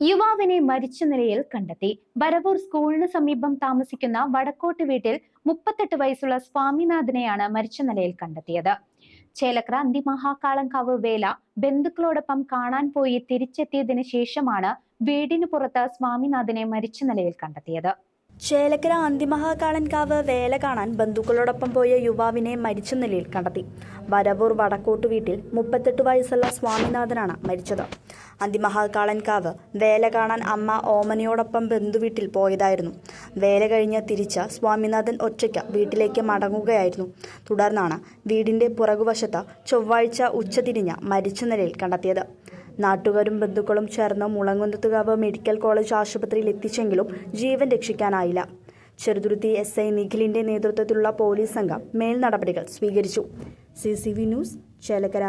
യുവാവിനെ മരിച്ച നിലയിൽ കണ്ടെത്തി. വരവൂർ സ്കൂളിന് സമീപം താമസിക്കുന്ന വടക്കോട്ട് വീട്ടിൽ മുപ്പത്തെട്ട് വയസ്സുള്ള സ്വാമിനാഥനെയാണ് മരിച്ച നിലയിൽ കണ്ടെത്തിയത്. ചേലക്ര അന്തിമഹാകാളങ്കാവ് വേല ബന്ധുക്കളോടൊപ്പം കാണാൻ പോയി തിരിച്ചെത്തിയതിനു ശേഷമാണ് വീടിന് പുറത്ത് സ്വാമിനാഥനെ മരിച്ച നിലയിൽ കണ്ടെത്തിയത്. ചേലക്കര അന്തിമഹാകാളൻകാവ് വേല കാണാൻ ബന്ധുക്കളോടൊപ്പം പോയ യുവാവിനെ മരിച്ച നിലയിൽ കണ്ടെത്തി. വരവൂർ വടക്കോട്ട് വീട്ടിൽ മുപ്പത്തെട്ട് വയസ്സുള്ള സ്വാമിനാഥനാണ് മരിച്ചത്. അന്തിമഹാകാളൻകാവ് വേല കാണാൻ അമ്മ ഓമനയോടൊപ്പം ബന്ധുവീട്ടിൽ പോയതായിരുന്നു. വേല കഴിഞ്ഞ് തിരിച്ച സ്വാമിനാഥൻ ഒറ്റയ്ക്ക് വീട്ടിലേക്ക് മടങ്ങുകയായിരുന്നു. തുടർന്നാണ് വീടിന്റെ പുറകുവശത്ത് ചൊവ്വാഴ്ച ഉച്ചതിരിഞ്ഞ് മരിച്ച നിലയിൽ കണ്ടെത്തിയത്. നാട്ടുകാരും ബന്ധുക്കളും ചേർന്ന് മുളങ്കുന്നത്തുകാവ് മെഡിക്കൽ കോളേജ് ആശുപത്രിയിൽ എത്തിച്ചെങ്കിലും ജീവൻ രക്ഷിക്കാനായില്ല. ചെറുതുരുത്തി എസ്. ഐ. നിഖിലിന്റെ നേതൃത്വത്തിലുള്ള പോലീസ് സംഘം മേൽനടപടികൾ സ്വീകരിച്ചു. C news Chelakkara.